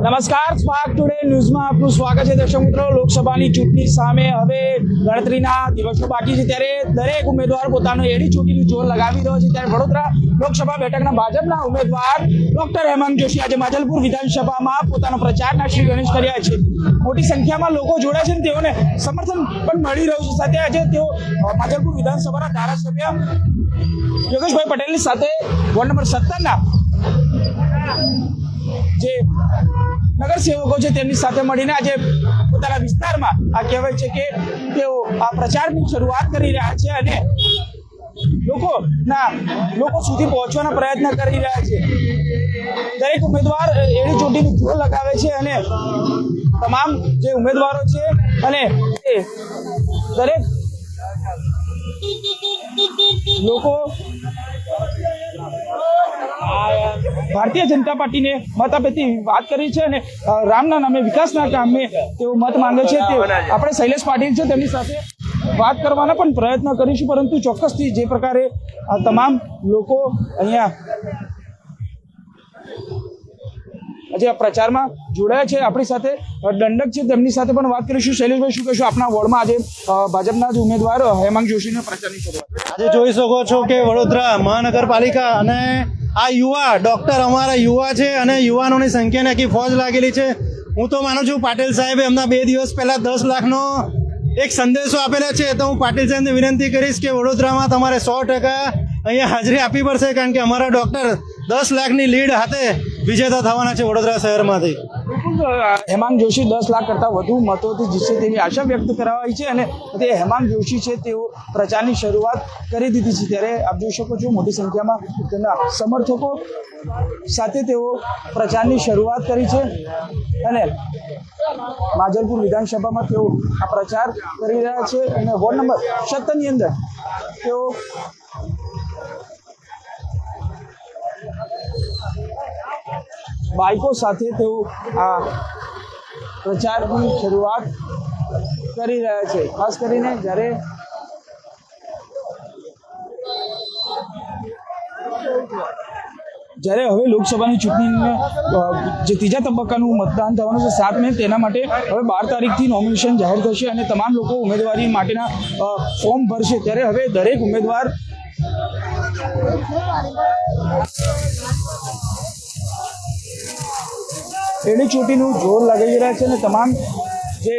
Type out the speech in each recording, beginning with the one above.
નમસ્કાર, spark today ન્યૂઝમાં આપનું સ્વાગત છે. દર્શક મિત્રો, લોકસભાની ચૂંટણી સામે હવે ગણતરીના દિવસો બાકી છે. ત્યારે દરેક ઉમેદવાર પોતાનો એડી ચૂંટણીનું જોર લગાવી રહ્યો છે. ત્યારે વડોદરા લોકસભા બેઠકના ભાજપના ઉમેદવાર ડોક્ટર હેમંત જોશી આજે માજલપુર વિધાનસભામાં પોતાનો પ્રચારના શ્રી ગણેશ કર્યા છે. મોટી સંખ્યામાં લોકો જોડાયા છે અને તેઓને સમર્થન પણ મળી રહ્યું છે. સાથે આજે તેઓ માજલપુર વિધાનસભાના ધારાસભ્ય યોગેશભાઈ પટેલની સાથે વોર્ડ નંબર સત્તરના જે નગરસેવકો છે તેમની સાથે મળીને આજે પોતાના વિસ્તારમાં આ કહેવાય છે કે તેઓ આ પ્રચારની શરૂઆત કરી રહ્યા છે અને લોકો ના લોકો સુધી પહોંચવાનો પ્રયત્ન કરી રહ્યા છે. દરેક ઉમેદવાર એડી ચૂંટણી જોર લગાવે છે અને તમામ જે ઉમેદવારો છે અને દરેક લોકો ભારતીય જનતા પાર્ટીને મત આપે વાત કરી છે અને રામના નામે વિકાસના કામે તેઓ મત માંગે છે. તે આપણે શૈલેષ પાટીલ છે, તેમની સાથે વાત કરવાના પણ પ્રયત્ન કરીશું, પરંતુ ચોક્કસથી જે પ્રકારે આ તમામ લોકો અહીંયા આજે પ્રચારમાં જોડાયા છે, આપણી સાથે દંડક છે, તેમની સાથે પણ વાત કરીશું. શૈલેષભાઈ, શું કહેશું? આપણા વોર્ડમાં આજે ભાજપના જ ઉમેદવાર હેમાંગ જોશીને પ્રચારની શરૂઆત. આજે જોઈ શકો છો કે વડોદરા મહાનગરપાલિકા અને આ યુવા ડોક્ટર અમારા યુવા છે અને યુવાનોની સંખ્યાને આખી ફોજ લાગેલી છે. હું તો માનું છું પાટીલ સાહેબે એમના બે દિવસ પહેલા દસ લાખનો એક સંદેશો આપેલા છે, તો હું પાટીલ સાહેબને વિનંતી કરીશ કે વડોદરામાં તમારે સો ટકા અહીંયા હાજરી આપવી પડશે, કારણ કે અમારા ડોક્ટર દસ લાખની લીડ હાથે વિજેતા થવાના છે વડોદરા શહેરમાંથી. હેમાંગ જોશી દસ લાખ કરતાં વધુ મતોથી જીતશે તેવી આશા વ્યક્ત કરાવાઈ છે અને તે હેમાંગ જોશી છે તેઓ પ્રચારની શરૂઆત કરી દીધી છે. ત્યારે આપ જોઈ શકો છો મોટી સંખ્યામાં તેમના સમર્થકો સાથે તેઓ પ્રચારની શરૂઆત કરી છે અને માજલપુર વિધાનસભામાં તેઓ આ પ્રચાર કરી રહ્યા છે અને વોર્ડ નંબર સત્તરની અંદર તેઓ બાઇકો સાથે તેઓ આ પ્રચારની શરૂઆત કરી રહ્યા છે. ખાસ કરીને જ્યારે જ્યારે હવે લોકસભાની ચૂંટણીને જે ત્રીજા તબક્કાનું મતદાન થવાનું છે સાત મે, તેના માટે હવે બાર તારીખથી નોમિનેશન જાહેર થશે અને તમામ લોકો ઉમેદવારી માટેના ફોર્મ ભરશે. ત્યારે હવે દરેક ઉમેદવાર એડી ચોટીનું જોર લગાવી રહ્યા છે અને તમામ જે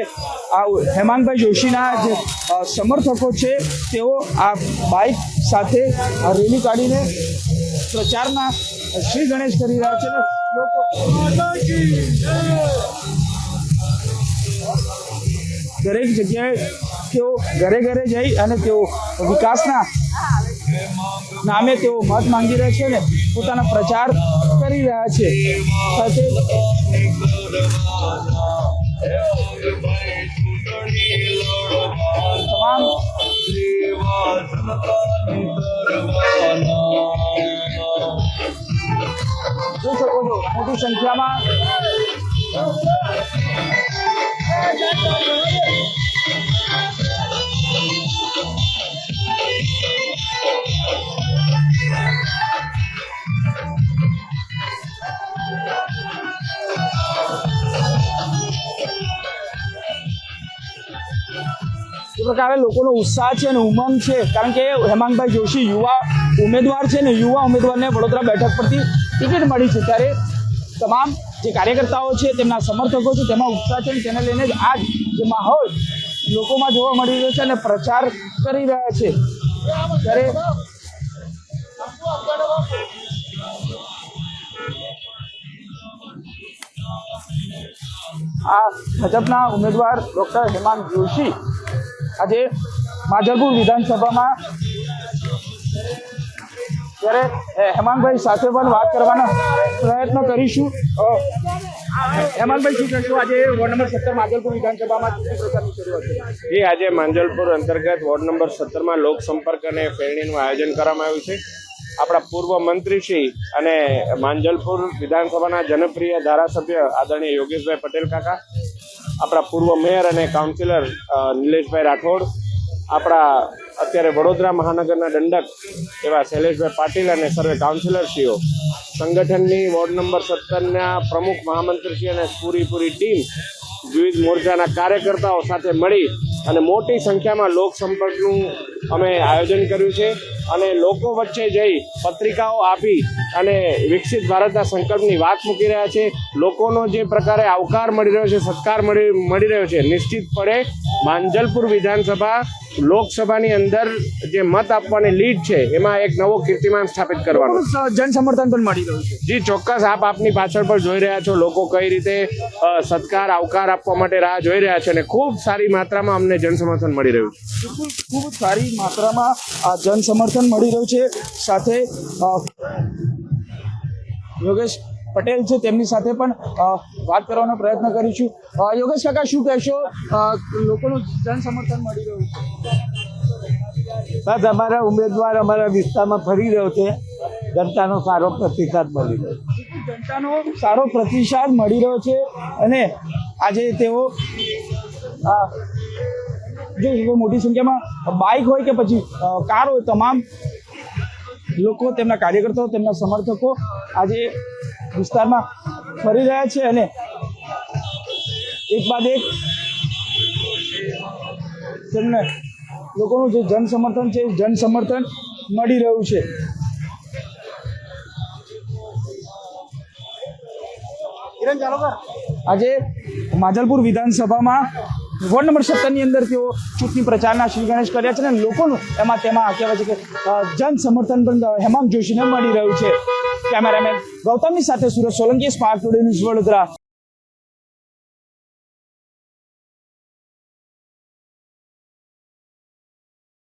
આ હેમાંગભાઈ જોશીના જે સમર્થકો છે, તેઓ આ બાઇક સાથે આ રેલી કાઢીને પ્રચારના શ્રી ગણેશ કરી રહ્યા છે દરેક જગ્યાએ તેઓ ઘરે ઘરે જઈ અને તેઓ વિકાસના નામે તેઓ મત માંગી રહ્યા છે અને પોતાના પ્રચાર કરી રહ્યા છે. સાથે તમામ જોઈ શકો છો મોટી સંખ્યામાં એ પ્રકારે લોકોનો ઉત્સાહ છે અને ઉમંગ છે. કારણ કે હેમાંગભાઈ જોશી યુવા ઉમેદવાર છે ને યુવા ઉમેદવારને વડોદરા બેઠક પરથી ટિકિટ મળી છે. ત્યારે તમામ જે કાર્યકર્તાઓ છે, તેમના સમર્થકો છે, તેમાં ઉત્સાહ છે તેને લઈને જ આજ જે માહોલ લોકોમાં જોવા મળી રહ્યો છે અને પ્રચાર કરી રહ્યા છે. ત્યારે આ ભાજપના ઉમેદવાર ડોક્ટર હેમાંગ જોશી આજે માજલપુર વિધાનસભામાં ત્યારે એ, હેમાંગભાઈ સાથે પણ વાત કરવાનો પ્રયત્ન કરીશું. હેમાંગભાઈ શું કહેશો? આજે વોર્ડ નંબર સત્તર માજલપુર વિધાનસભામાં પ્રચારની શરૂઆત થઈ. આજે માંજલપુર અંતર્ગત વોર્ડ નંબર સત્તરમાં લોક સંપર્ક અને ફેરણીનું આયોજન કરવામાં આવ્યું છે. આપણા પૂર્વ મંત્રીશ્રી અને માંજલપુર વિધાનસભાના જનપ્રિય ધારાસભ્ય આદરણીય યોગેશભાઈ પટેલ કાકા આપણા પૂર્વ મેયર અને કાઉન્સિલર નિલેશભાઈ રાઠોડ, આપણા અત્યારે વડોદરા મહાનગરના દંડક એવા શૈલેષભાઈ પાટીલ અને સર્વે કાઉન્સિલરશ્રીઓ, સંગઠનની વોર્ડ નંબર સત્તરના પ્રમુખ મહામંત્રીશ્રી અને પૂરી ટીમ વિવિધ મોરચાના કાર્યકર્તાઓ સાથે મળી અને મોટી સંખ્યામાં લોકસંપર્કનું અમે આયોજન કર્યું છે. અને લોકો વચ્ચે જઈ પત્રિકાઓ આપી અને વિકસિત ભારતના સંકલ્પની વાત મૂકી રહ્યા છે. લોકોનો જે પ્રકારે આવકાર મળી રહ્યો છે સત્કાર મળી મળી રહ્યો છે નિશ્ચિતપણે માંજલપુર વિધાનસભા લોકસભાની અંદર જે મત આપવાની લીડ છે એમાં એક નવો કીર્તિમાન સ્થાપિત કરવાનો. જન સમર્થન પણ મળી રહ્યું છે. જી ચોક્કસ આપ આપની પાછળ પણ જોઈ રહ્યા છો લોકો કઈ રીતે સત્કાર આવકાર આપવા માટે રાહ જોઈ રહ્યા છે અને ખૂબ સારી માત્રામાં અમને જન સમર્થન મળી રહ્યું છે. ખૂબ સારી માત્રામાં આ જન સમર્થન મળી રહ્યું છે. સાથે યોગેશ પટેલ છે તેમની સાથે પણ વાત કરવાનો પ્રયત્ન કરીશું. યોગેશ કાકા શું કહેશો? લોકોનું જન સમર્થન મળી રહ્યું છે. બસ અમારા ઉમેદવાર અમારા વિસ્તારમાં ફરી રહ્યો છે. જનતાનો સારો પ્રતિસાદ મળી રહ્યો જનતાનો સારો પ્રતિસાદ મળી રહ્યો છે. અને આજે તેઓ અ, જો મોટી સંખ્યામાં બાઇક હોય કે પછી કાર હોય તમામ લોકો તેમના કાર્યકર્તાઓ તેમના સમર્થકો આજે વિસ્તારમાં ફરી રહ્યા છે અને એક બાદ એક તેમને લોકોનું જે જન સમર્થન છે જન સમર્થન મળી રહ્યું છે. આજે માજલપુર વિધાનસભામાં વોર્ડ નંબર સત્તરની અંદર તેઓ ચૂંટણી પ્રચારના શ્રી ગણેશ કર્યા છે અને લોકોનું એમાં તેમાં કહેવાય છે કે જન સમર્થન પણ હેમાંગ જોશીને મળી રહ્યું છે. કેમેરામેન ગૌતમની સાથે Surat Solanki smart today news Vadodara.